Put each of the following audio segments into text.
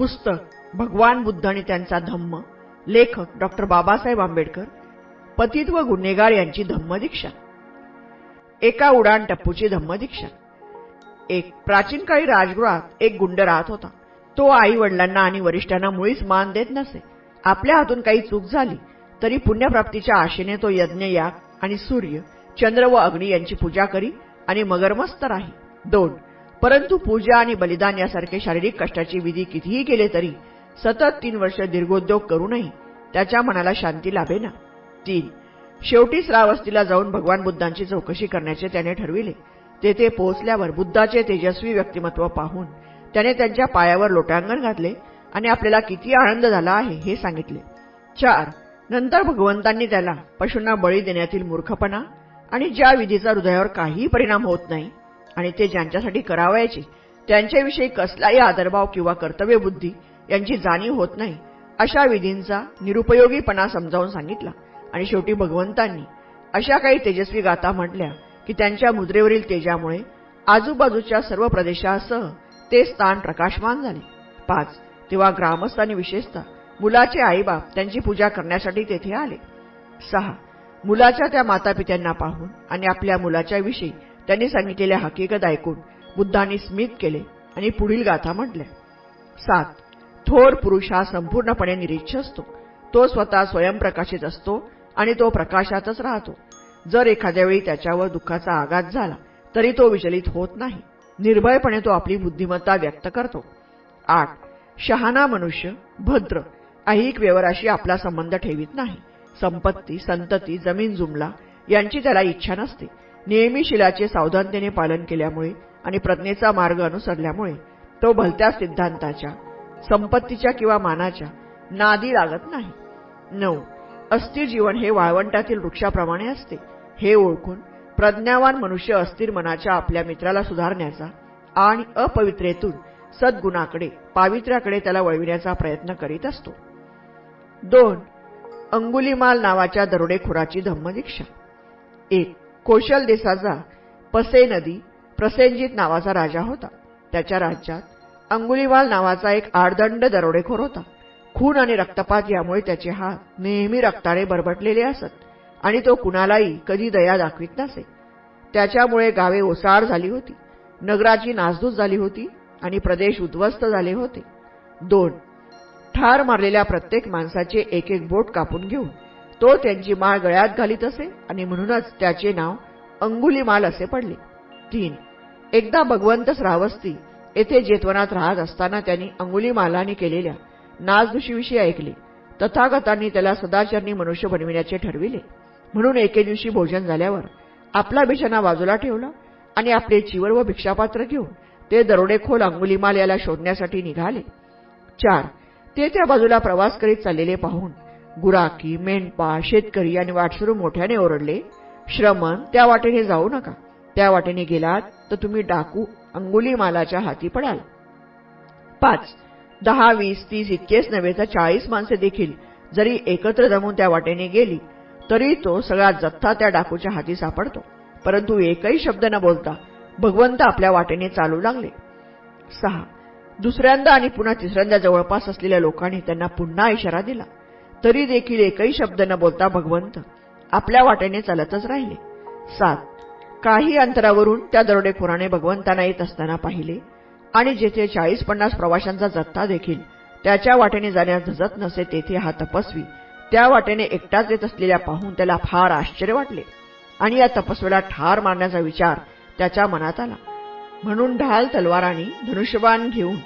पुस्तक भगवान बुद्ध आणि त्यांचा धम्म. लेखक डॉक्टर बाबासाहेब आंबेडकर पतित व गुन्हेगार यांची धम्मदीक्षा एका उडान टप्पूची धम्मदीक्षा एक प्राचीन काळी राजगृहात एक गुंड राहत होता. तो आई वडिलांना आणि वरिष्ठांना मुळीच मान देत नसे. आपल्या हातून काही चूक झाली तरी पुण्यप्राप्तीच्या आशेने तो यज्ञ याग आणि सूर्य चंद्र व अग्नी यांची पूजा करी आणि मगरमस्त राही. दोन परंतु पूजा आणि बलिदान यासारखे शारीरिक कष्टाची विधी कितीही केले तरी सतत तीन वर्ष दीर्घोद्योग करूनही त्याच्या मनाला शांती लाभेना. तीन शेवटी श्रावस्तीला जाऊन भगवान बुद्धांची चौकशी करण्याचे त्याने ठरविले. तेथे पोहोचल्यावर बुद्धाचे तेजस्वी व्यक्तिमत्व पाहून त्याने त्यांच्या पायावर लोटांगण घातले आणि आपल्याला किती आनंद झाला आहे हे सांगितले. चार नंतर भगवंतांनी त्याला पशूंना बळी देण्यातील मूर्खपणा आणि ज्या विधीचा हृदयावर काहीही परिणाम होत नाही आणि ते ज्यांच्यासाठी करावायचे त्यांच्याविषयी कसलाही आदरभाव किंवा कर्तव्यबुद्धी यांची जाणीव होत नाही अशा विधींचा निरुपयोगीपणा समजावून सांगितला. आणि शेवटी भगवंतांनी अशा काही तेजस्वी गाथा म्हटल्या की त्यांच्या मुद्रेवरील तेजामुळे आजूबाजूच्या सर्व प्रदेशासह ते स्थान प्रकाशमान झाले. पाच तेव्हा ग्रामस्थांनी विशेषतः मुलाचे आईबाप त्यांची पूजा करण्यासाठी तेथे आले. सहा मुलाच्या त्या मातापित्यांना पाहून आणि आपल्या मुलाच्या विषयी त्यांनी सांगितलेल्या हकीकत ऐकून बुद्धांनी स्मित केले आणि पुढील गाथा म्हटल्या. सात थोर पुरुष हा संपूर्णपणे निरीच्छ असतो. तो स्वतः स्वयंप्रकाशित असतो आणि तो प्रकाशातच राहतो. जर एखाद्या वेळी त्याच्यावर दुःखाचा आघात झाला तरी तो विचलित होत नाही. निर्भयपणे तो आपली बुद्धिमत्ता व्यक्त करतो. आठ शहाणा मनुष्य भद्र ऐहिक व्यवहाराशी आपला संबंध ठेवित नाही. संपत्ती संतती जमीन जुमला यांची त्याला इच्छा नसते. नेहमी शिलाचे सावधानतेने पालन केल्यामुळे आणि प्रज्ञेचा मार्ग अनुसरल्यामुळे तो भलत्या सिद्धांताच्या संपत्तीच्या किंवा मानाच्या नादी लागत नाही. नऊ. अस्थिर जीवन हे वाळवंटातील वृक्षाप्रमाणे असते. हे ओळखून प्रज्ञावान मनुष्य अस्थिर मनाच्या आपल्या मित्राला सुधारण्याचा आणि अपवित्रेतून सद्गुणाकडे पावित्र्याकडे त्याला वळविण्याचा प्रयत्न करीत असतो. दोन. अंगुलीमाल नावाच्या दरोडेखोराची धम्मदीक्षा. एक. कोशल देशाचा पसे नदी प्रसेनजित नावाचा राजा होता. त्याच्या राज्यात अंगुलीवाल नावाचा एक आडदंड दरोडेखोर होता. खून आणि रक्तपात यामुळे त्याचे हात नेहमी रक्ताने बरबटलेले असत आणि तो कुणालाही कधी दया दाखवित नसे. त्याच्यामुळे गावे ओसाड झाली होती नगराची नासधूस झाली होती आणि प्रदेश उद्ध्वस्त झाले होते. दोन ठार मारलेल्या प्रत्येक माणसाचे एक एक बोट कापून घेऊन तो त्यांची माळ गळ्यात घालीत असे आणि म्हणूनच त्याचे नाव अंगुलीमाल असे पडले. तीन एकदा भगवंत श्रावस्ती येथे जेतवनात राहत असताना त्यांनी अंगुलीमालाने केलेल्या नाचदुशीविषयी ऐकले. तथागतांनी त्याला सदाचरणी मनुष्य बनविण्याचे ठरविले. म्हणून एके दिवशी भोजन झाल्यावर आपला बिछाना बाजूला ठेवला आणि आपले चिवर व भिक्षापात्र घेऊन ते दरोडेखोल अंगुलीमाल याला शोधण्यासाठी निघाले. चार ते त्या बाजूला प्रवास करीत चाललेले पाहून गुराकी मेंढपा शेतकरी आणि वाटसरू मोठ्याने ओरडले श्रमण त्या वाटेने जाऊ नका. त्या वाटेने गेलात तर तुम्ही डाकू अंगुली मालाच्या हाती पडाल. पाच. दहा वीस तीस इतकेच नव्हे तर चाळीस माणसे देखील जरी एकत्र जमून त्या वाटेने गेली तरी तो सगळा जथ्था त्या डाकूच्या हाती सापडतो. परंतु एकही शब्द न बोलता भगवंत आपल्या वाटेने चालू लागले. सहा. दुसऱ्यांदा आणि पुन्हा तिसऱ्यांदा जवळपास असलेल्या लोकांनी त्यांना पुन्हा इशारा दिला. तरी देखील एकही शब्द न बोलता भगवंत आपल्या वाटेने चालतच राहिले. सात. काही अंतरावरून त्या दरोडेखोराने भगवंतांना येत असताना पाहिले आणि जेथे चाळीस पन्नास प्रवाशांचा जत्था देखील त्याच्या वाटेने जाण्यास झजत नसे तेथे हा तपस्वी त्या वाटेने एकटाच येत असलेल्या पाहून त्याला फार आश्चर्य वाटले आणि या तपस्वीला ठार मारण्याचा विचार त्याच्या मनात आला. म्हणून ढाल तलवारांनी धनुष्यबाण घेऊन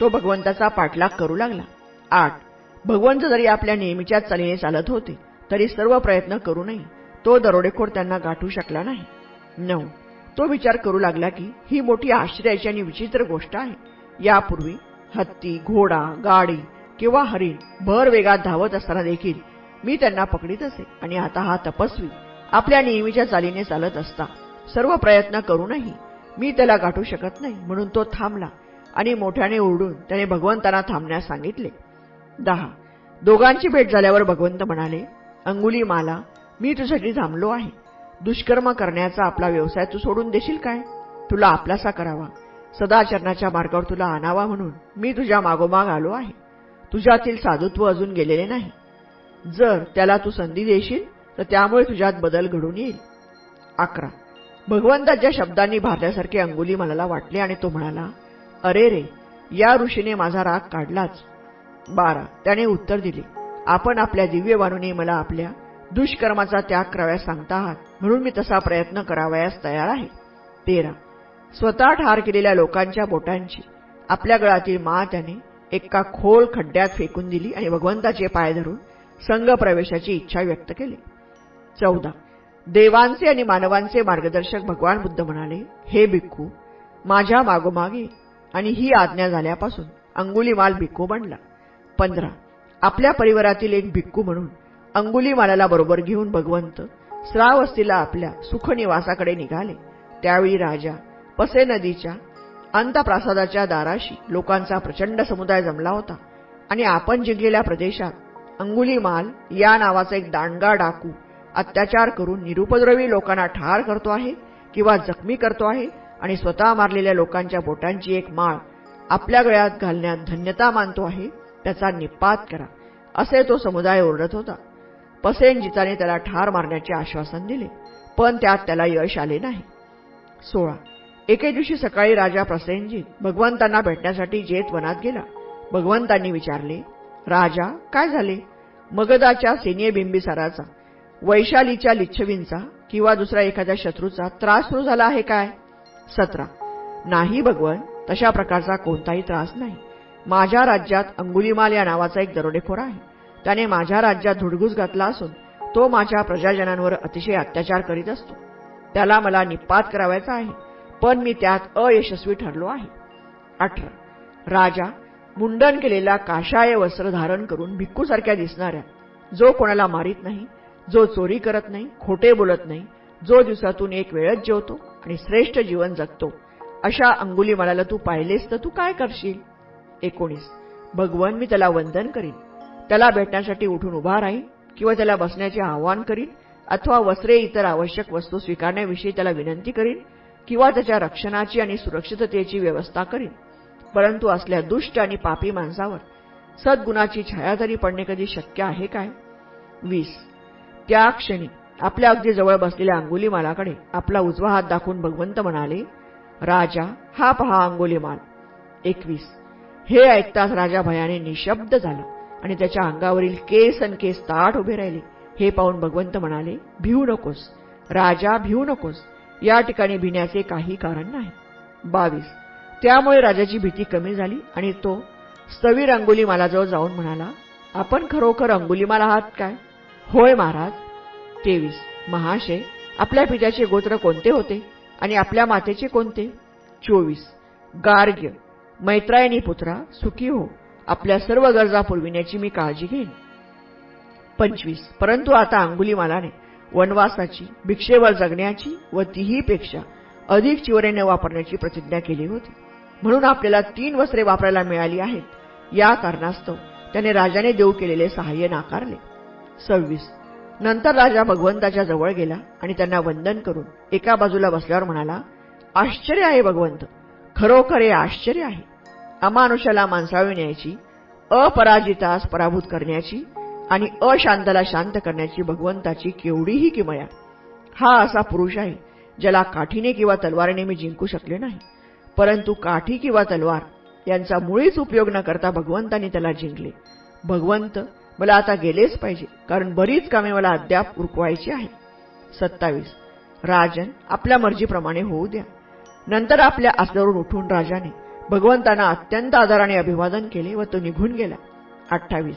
तो भगवंताचा पाठलाग करू लागला. आठ. भगवंत जरी आपल्या नेहमीच्या चालीने चालत होते तरी सर्व प्रयत्न करूनही तो दरोडेखोर त्यांना गाठू शकला नाही. नऊ. तो विचार करू लागला की ही मोठी आश्चर्याची आणि विचित्र गोष्ट आहे. यापूर्वी हत्ती घोडा गाडी किंवा हरिण भर वेगात धावत असताना देखील मी त्यांना पकडीत असे आणि आता हा तपस्वी आपल्या नेहमीच्या चालीने चालत असता सर्व प्रयत्न करूनही मी त्याला गाठू शकत नाही म्हणून तो थांबला आणि मोठ्याने ओरडून त्याने भगवंतांना थांबण्यास सांगितले. दहा. दोघांची भेट झाल्यावर भगवंत म्हणाले अंगुली माला मी तुझ्यासाठी थांबलो आहे. दुष्कर्म करण्याचा आपला व्यवसाय तू सोडून देशील काय? तुला आपलासा करावा. सदाचरणाच्या मार्गावर तुला आणावा म्हणून मी तुझ्या मागोमाग आलो आहे. तुझ्यातील साधुत्व अजून गेलेले नाही. जर त्याला तू संधी देशील तर त्यामुळे तुझ्यात बदल घडून येईल. अकरा. भगवंताच्या शब्दांनी भारल्यासारखे अंगुली मनाला वाटले आणि तो म्हणाला अरे रे या ऋषीने माझा राग काढलाच. बारा. त्याने उत्तर दिले आपण आपल्या दिव्यवाणूने मला आपल्या दुष्कर्माचा त्याग कराव्यास सांगता आहात. म्हणून मी तसा प्रयत्न करावयास तयार आहे. तेरा. स्वतः ठार केलेल्या लोकांच्या बोटांची आपल्या गळातील मा त्याने एका खोल खड्ड्यात फेकून दिली आणि भगवंताचे पाय धरून संघ प्रवेशाची इच्छा व्यक्त केली. चौदा. देवांचे आणि मानवांचे मार्गदर्शक भगवान बुद्ध म्हणाले हे भिक्खू माझ्या मागोमागे. आणि ही आज्ञा झाल्यापासून अंगुलीमाल भिक्खू बनला. पंधरा. आपल्या परिवारातील एक भिक्खू म्हणून अंगुलीमालाला बरोबर घेऊन भगवंत श्रावस्तीला आपल्या सुखनिवासाकडे निघाले. त्यावेळी राजा पसे नदीच्या अंतप्रासादाच्या दाराशी लोकांचा प्रचंड समुदाय जमला होता आणि आपण जिंकलेल्या प्रदेशात अंगुलीमाल या नावाचा एक दांडगा डाकू अत्याचार करून निरुपद्रवी लोकांना ठार करतो आहे किंवा जखमी करतो आहे आणि स्वतः मारलेल्या लोकांच्या बोटांची एक माळ आपल्या गळ्यात घालण्यात धन्यता मानतो आहे त्याचा निपात करा. असे तो समुदाय ओरडत होता. पसेनजीताने त्याला ठार मारण्याचे आश्वासन दिले पण त्यात त्याला यश आले नाही. सोळा. एके दिवशी सकाळी राजा प्रसेनजीत भगवंतांना भेटण्यासाठी जेत वनात गेला. भगवंतांनी विचारले राजा काय झाले? मगदाच्या सेनिय बिंबिसाराचा वैशालीच्या लिच्छवींचा किंवा दुसरा एखाद्या शत्रूचा त्रास सुरू झाला आहे काय? सतरा. नाही भगवन तशा प्रकारचा कोणताही त्रास नाही. माझ्या राज्यात अंगुलीमाल या नावाचा एक दरोडेखोर आहे. त्याने माझ्या राज्यात धुडगूस घातला असून तो माझ्या प्रजाजनांवर अतिशय अत्याचार करीत असतो. त्याला मला निपात करावायचा आहे पण मी त्यात अयशस्वी ठरलो आहे. अठरा. राजा मुंडन केलेला काशाय वस्त्र धारण करून भिक्खूसारख्या दिसणाऱ्या जो कोणाला मारित नाही जो चोरी करत नाही खोटे बोलत नाही जो दिवसातून एक वेळच जेवतो आणि श्रेष्ठ जीवन जगतो अशा अंगुली मनाला तू पाहिलेस तर तू काय करशील? एकोणीस. भगवन मी त्याला वंदन करीन. त्याला भेटण्यासाठी उठून उभा राहीन किंवा त्याला बसण्याचे आवाहन करीन अथवा वस्त्रे इतर आवश्यक वस्तू स्वीकारण्याविषयी त्याला विनंती करीन किंवा त्याच्या रक्षणाची आणि सुरक्षिततेची व्यवस्था करीन. परंतु असल्या दुष्ट आणि पापी माणसावर सद्गुणाची छाया तरी पडणे कधी शक्य आहे काय? वीस. त्या क्षणी आपल्या अगदी जवळ बसलेल्या अंगुलीमालाकडे आपला उजवा हात दाखवून भगवंत म्हणाले राजा हा पहा अंगुलीमाल एकवीस. हे ऐकताच राजा भयाने निशब्द झाला आणि त्याच्या अंगावरील केस अन केस ताट उभे राहिले. हे पाहून भगवंत म्हणाले भिवू नकोस. राजा भिवू नकोस. या ठिकाणी भिण्याचे काही कारण नाही. बावीस. त्यामुळे राजाची भीती कमी झाली आणि तो स्थवीर अंगुलीमालाजवळ जाऊन म्हणाला आपण खरोखर अंगुलीमाला आहात काय? होय महाराज. तेवीस. महाशय आपल्या पित्याचे गोत्र कोणते होते आणि आपल्या मातेचे कोणते? चोवीस. गार्ग्य. मैत्रायणी पुत्रा सुखी हो. आपल्या सर्व गरजा पुरविण्याची मी काळजी घेईन. पंचवीस. परंतु आता अंगुलीमालाने वनवासाची भिक्षेवर जगण्याची व तीही पेक्षा अधिक चिवरेने वापरण्याची प्रतिज्ञा केली होती. म्हणून आपल्याला तीन वस्त्रे वापरायला मिळाली आहेत. या कारणास्तव त्याने राजाने देऊ केलेले सहाय्य नाकारले. सव्वीस. नंतर राजा भगवंताच्या जवळ गेला आणि त्यांना वंदन करून एका बाजूला बसल्यावर म्हणाला आश्चर्य आहे भगवंत. खरोखर हे आश्चर्य आहे. अमानुषाला माणसाविण्याची अपराजितास पराभूत करण्याची आणि अशांतला शांत करण्याची भगवंताची केवढीही किमया. हा असा पुरुष आहे ज्याला काठीने किंवा तलवारीने मी जिंकू शकले नाही. परंतु काठी किंवा तलवार यांचा मुळीच उपयोग न करता भगवंतांनी त्याला जिंकले. भगवंत मला आता गेलेच पाहिजे कारण बरीच कामे मला अद्याप उरकवायची आहे सत्तावीस. राजन आपल्या मर्जीप्रमाणे होऊ द्या. नंतर आपल्या आसल्यावरून उठून राजाने भगवंतांना अत्यंत आदराने अभिवादन केले व तो निघून गेला. अठ्ठावीस.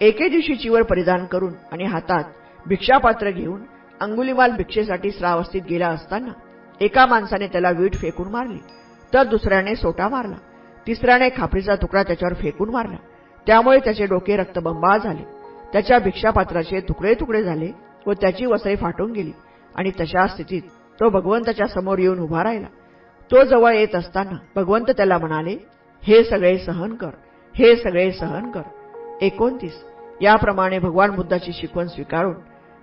एके दिवशी चिवर परिधान करून आणि हातात भिक्षापात्र घेऊन अंगुलीमाल भिक्षेसाठी श्रावस्थित गेला असताना एका माणसाने त्याला वीट फेकून मारली तर दुसऱ्याने सोटा मारला तिसऱ्याने खापरीचा तुकडा त्याच्यावर फेकून मारला. त्यामुळे त्याचे डोके रक्तबंबाळ झाले. त्याच्या भिक्षापात्राचे तुकडे तुकडे झाले व त्याची वसई फाटून गेली आणि तशा स्थितीत तो भगवंताच्या समोर येऊन उभा राहिला. तो जवळ येत असताना भगवंत त्याला म्हणाले हे सगळे सहन कर हे सगळे सहन कर. एकोणतीस. याप्रमाणे भगवान बुद्धाची शिकवण स्वीकारून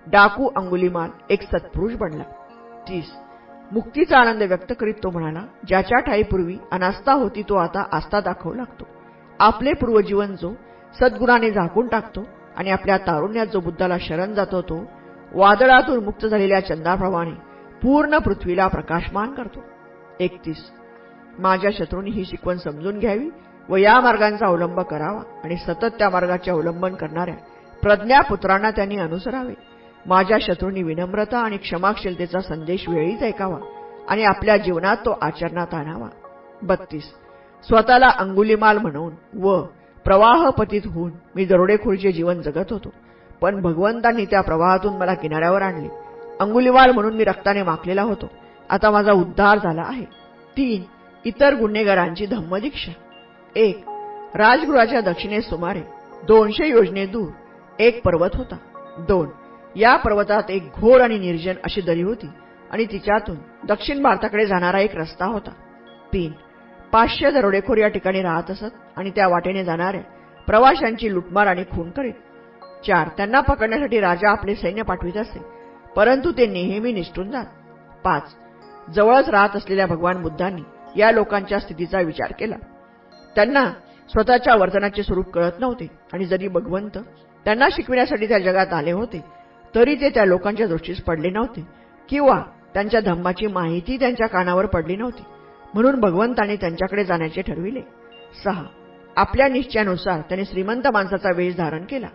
डाकू अंगुलीमाल एक सत्पुरुष बनला. तीस. मुक्तीचा आनंद व्यक्त करीत तो म्हणाला ज्याच्या ठाईपूर्वी अनास्था होती तो आता आस्था दाखवू लागतो. आपले पूर्वजीवन जो सद्गुणाने झाकून टाकतो आणि आपल्या तारुण्यात जो बुद्धाला शरण जातो तो वादळातून मुक्त झालेल्या चंदाप्रमाणे पूर्ण पृथ्वीला प्रकाशमान करतो. एकतीस. माझ्या शत्रूंनी ही शिकवण समजून घ्यावी व या मार्गांचा अवलंब करावा आणि सतत त्या मार्गाचे अवलंबन करणाऱ्या प्रज्ञापुत्रांना त्यांनी अनुसरावे. माझ्या शत्रूंनी विनम्रता आणि क्षमाशीलतेचा संदेश वेळीच ऐकावा आणि आपल्या जीवनात तो आचरणात आणावा. बत्तीस. स्वतःला अंगुलीमाल म्हणून व प्रवाहपतीत होऊन मी दरोडेखोरीचे जीवन जगत होतो. पण भगवंतांनी त्या प्रवाहातून मला किनाऱ्यावर आणले. अंगुलीमाल म्हणून मी रक्ताने माखलेला होतो. आता माझा उद्धार झाला आहे. तीन इतर गुन्हेगारांची धम्मदीक्षा. एक राजगृहाच्या दक्षिणेस सुमारे दोनशे योजने दूर एक पर्वत होता. दोन या पर्वतात एक घोर आणि निर्जन अशी दरी होती आणि तिच्यातून दक्षिण भारताकडे जाणारा एक रस्ता होता. तीन पाचशे दरोडेखोर या ठिकाणी राहत असत आणि त्या वाटेने जाणाऱ्या प्रवाशांची लुटमार आणि खून करीत. चार त्यांना पकडण्यासाठी राजा आपले सैन्य पाठवित असे परंतु ते नेहमी निष्ठून जात. पाच जवळच राहत असलेल्या भगवान बुद्धांनी या लोकांच्या स्थितीचा विचार केला. त्यांना स्वतःच्या वर्तनाचे स्वरूप कळत नव्हते आणि जरी भगवंत त्यांना शिकविण्यासाठी त्या जगात आले होते तरी ते त्या लोकांच्या दृष्टीस पडले नव्हते किंवा त्यांच्या धम्माची माहिती त्यांच्या कानावर पडली नव्हती. म्हणून भगवंताने त्यांच्याकडे जाण्याचे ठरविले. सहा. आपल्या निश्चयानुसार त्याने श्रीमंत माणसाचा वेश धारण केला.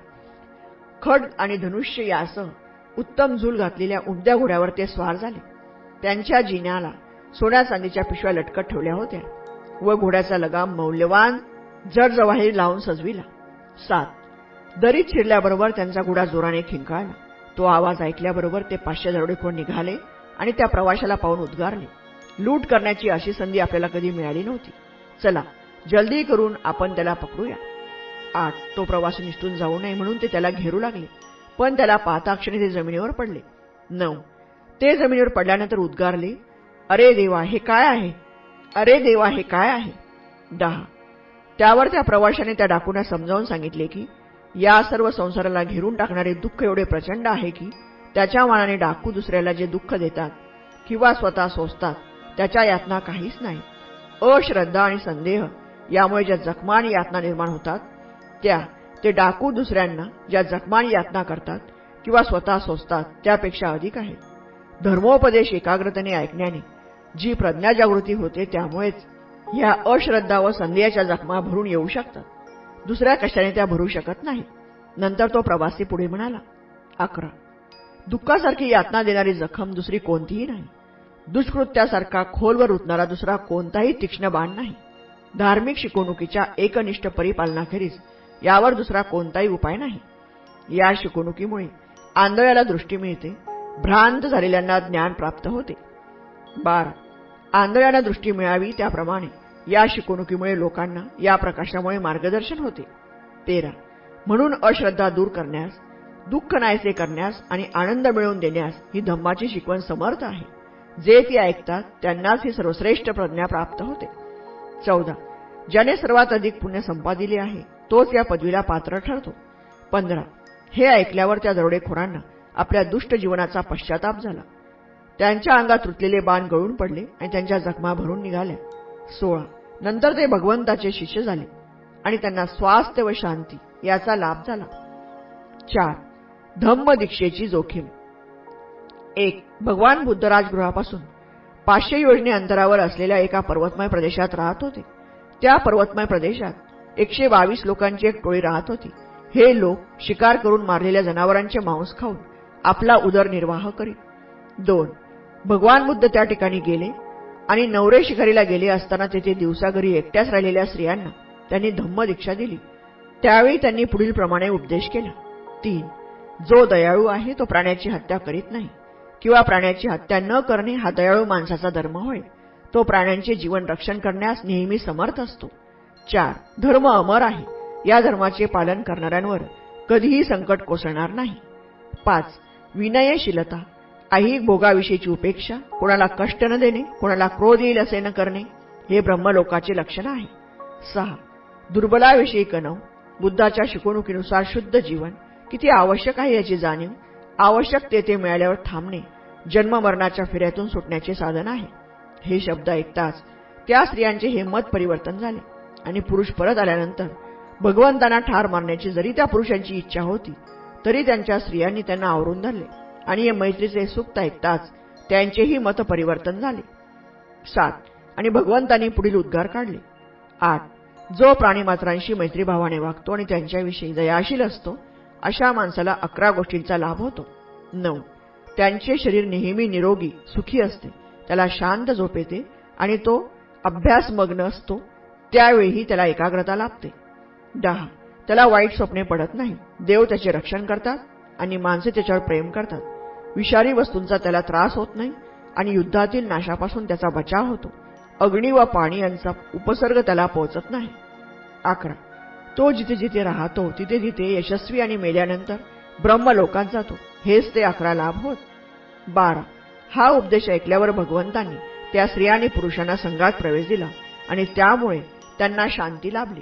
खड आणि धनुष्य यासह उत्तम झूल घातलेल्या उमद्या घोड्यावर ते स्वार झाले. त्यांच्या जिन्याला सोन्या चांदीच्या पिशव्या लटकत ठेवल्या होत्या व घोड्याचा लगाम मौल्यवान जडजवाही लावून सजविला. सात. दरीत शिरल्याबरोबर त्यांचा घोडा जोराने खिंकाळला. तो आवाज ऐकल्याबरोबर ते पाचशे दरोडेखोर निघाले आणि त्या प्रवाशाला पाहून उद्गारले. लूट करण्याची अशी संधी आपल्याला कधी मिळाली नव्हती. चला जल्दी करून आपण त्याला पकडूया. आठ. तो प्रवासी निष्ठून जाऊ नये म्हणून ते त्याला घेरू लागले पण त्याला पाहता क्षणी ते जमिनीवर पडले. नऊ. ते जमिनीवर पडल्यानंतर उद्गारले अरे देवा हे काय आहे? अरे देवा हे काय आहे? दहा. त्यावर त्या प्रवाशाने त्या डाकूंना समजावून सांगितले की या सर्व संसाराला घेरून टाकणारे दुःख एवढे प्रचंड आहे की त्याच्या मानाने डाकू दुसऱ्याला जे दुःख देतात किंवा स्वतः सोसतात त्याच्या यातना काहीच नाही. अश्रद्धा आणि संदेह यामुळे ज्या जखमा आणि यातना निर्माण होतात त्या ते डाकू दुसऱ्यांना ज्या जखमा आणि यातना करतात किंवा स्वतः सोसतात त्यापेक्षा अधिक आहेत. धर्मोपदेश एकाग्रतेने ऐकण्याने जी प्रज्ञाजागृती होते त्यामुळेच या अश्रद्धा व संदेहाच्या जखमा भरून येऊ शकतात. दुसऱ्या कशाने त्या भरू शकत नाही? नंतर तो प्रवासी पुढे म्हणाला अकरा. दुःखासारखी यातना देणारी जखम दुसरी कोणतीही नाही. दुष्कृत्यासारखा खोलवर उतणारा दुसरा कोणताही तीक्ष्ण बाण नाही. धार्मिक शिकवणुकीच्या एकनिष्ठ परिपालनाखेरीज यावर दुसरा कोणताही उपाय नाही. या शिकवणुकीमुळे आंधळ्याला दृष्टी मिळते भ्रांत झालेल्यांना ज्ञान प्राप्त होते. बारा. आंधळ्यांना दृष्टी मिळावी त्याप्रमाणे या शिकवणुकीमुळे लोकांना या प्रकाशामुळे मार्गदर्शन होते. तेरा. म्हणून अश्रद्धा दूर करण्यास दुःख नायसे करण्यास आणि आनंद मिळवून देण्यास ही धम्माची शिकवण समर्थ आहे. जे ती ऐकतात त्यांनाच ही सर्वश्रेष्ठ प्रज्ञा प्राप्त होते. चौदा. ज्याने सर्वात अधिक पुण्य संपादिले आहे तोच या पदवीला पात्र ठरतो. पंधरा. हे ऐकल्यावर त्या दरोडेखोरांना आपल्या दुष्ट जीवनाचा पश्चाताप झाला. त्यांच्या अंगात रुतलेले बाण गळून पडले आणि त्यांच्या जखमा भरून निघाल्या. सोळा. नंतर ते भगवंताचे शिष्य झाले आणि त्यांना स्वास्थ्य व शांती याचा लाभ झाला. चार. धम्म दीक्षेची जोखीम. एक. भगवान बुद्ध राजगृहापासून पाचशे योजने अंतरावर असलेल्या एका पर्वतमय प्रदेशात राहत होते. त्या पर्वतमय प्रदेशात एकशे बावीस लोकांची एक टोळी राहत होती. हे लोक शिकार करून मारलेल्या जनावरांचे मांस खाऊन आपला उदरनिर्वाह करीत दोन भगवान बुद्ध त्या ठिकाणी गेले आणि नवरे शिकारीला गेले असताना तेथे दिवसाघरी एकट्याच राहिलेल्या स्त्रियांना त्यांनी धम्म दीक्षा दिली. त्यावेळी त्यांनी पुढील प्रमाणे उपदेश केला. तीन जो दयाळू आहे तो प्राण्याची हत्या करीत नाही किंवा प्राण्याची हत्या न करणे हा दयाळू माणसाचा धर्म होय. तो प्राण्यांचे जीवन रक्षण करण्यास नेहमी समर्थ असतो. चार धर्म अमर आहे. या धर्माचे पालन करणाऱ्यांवर कधीही संकट कोसळणार नाही. पाच विनयशीलता. ऐहिक भोगाविषयीची उपेक्षा कोणाला कष्ट न देणे कोणाला क्रोध येईल असे न करणे हे ब्रह्मलोकाचे लक्षण आहे. सहा. दुर्बलाविषयी कणव. बुद्धाच्या शिकवणुकीनुसार शुद्ध जीवन. किती आवश्यक आहे याची जाणीव? आवश्यक तेथे मिळाल्यावर थांबणे. जन्ममरणाच्या फेऱ्यातून सुटण्याचे साधन आहे. हे शब्द ऐकताच त्या स्त्रियांचे हे मत परिवर्तन झाले. आणि पुरुष परत आल्यानंतर भगवंतांना ठार मारण्याची जरी त्या पुरुषांची इच्छा होती तरी त्यांच्या स्त्रियांनी त्यांना आवरून धरले. आणि या मैत्रीचे सुक्त ऐकताच त्यांचेही मत परिवर्तन झाले. सात. आणि भगवंतांनी पुढील उद्गार काढले. आठ. जो प्राणीमात्रांशी मैत्रीभावाने वागतो आणि त्यांच्याविषयी दयाशील असतो अशा माणसाला अकरा गोष्टींचा लाभ होतो. नऊ. त्यांचे शरीर नेहमी निरोगी सुखी असते. त्याला शांत झोप येते आणि तो अभ्यासमग्न असतो. त्यावेळीही त्याला एकाग्रता लाभते. दहा. त्याला वाईट स्वप्ने पडत नाही. देव त्याचे रक्षण करतात आणि माणसे त्याच्यावर प्रेम करतात. विषारी वस्तूंचा त्याला त्रास होत नाही आणि युद्धातील नाशापासून त्याचा बचाव होतो. अग्नी व पाणी यांचा उपसर्ग त्याला पोहोचत नाही. अकरा. तो जिथे जिथे राहतो तिथे तिथे यशस्वी आणि मेल्यानंतर ब्रह्मलोकात जातो. हेच ते अकरा लाभ होत. बारा. हा उपदेश ऐकल्यावर भगवंतांनी त्या स्त्रिया आणि पुरुषांना संघात प्रवेश दिला आणि त्यामुळे त्यांना शांती लाभली.